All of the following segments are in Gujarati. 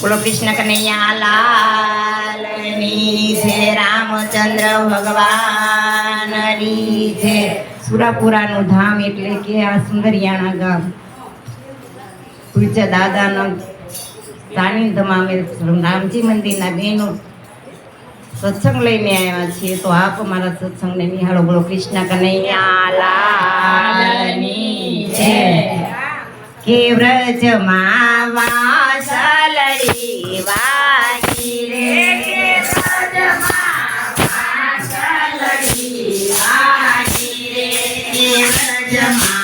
બોલો કૃષ્ણ કનૈયા લાલની છે રામચંદ્ર ભગવાનની છે. સુરાપુરાનું ધામ એટલે કે આ સુંદરિયાણા ગામ. પૂજ્ય દાદાનો સાનિધ્યમાં અમે રામજી મંદિરના બહેનો સત્સંગ લઈને આવ્યા છીએ. તો આપ અમારા સત્સંગને નિહાળો. બોલો કૃષ્ણ કનૈયા લાલની છે કે વ્રજમાં રે વ્રજમાં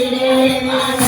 ഇടേണ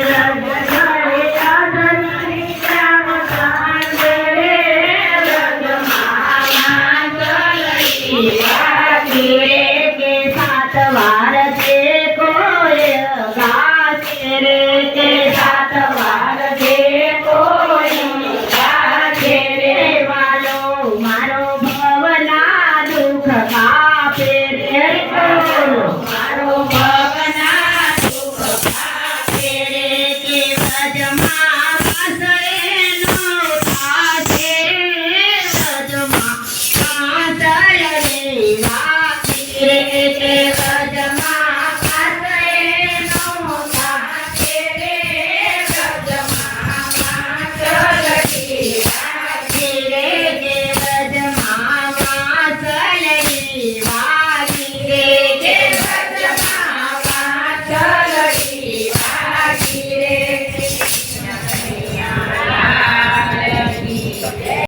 yeah.